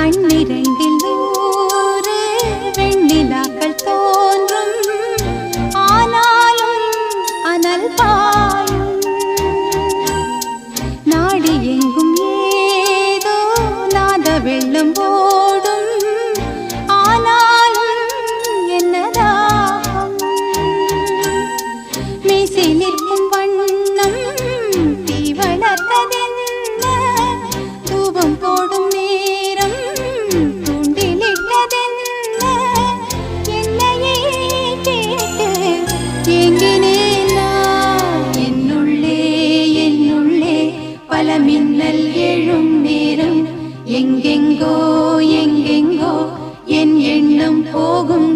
கண்ணிரைந்தில் ஊரு வெண்ணிலாக்கள் தோன்றும். ஆனாலும் அனல் பாயும். நாடு எங்கும் ஏதோ நாத வெள்ளம் பல மின்னல் எழும் நேரம். எங்கெங்கோ எங்கெங்கோ என் எண்ணம் போகும்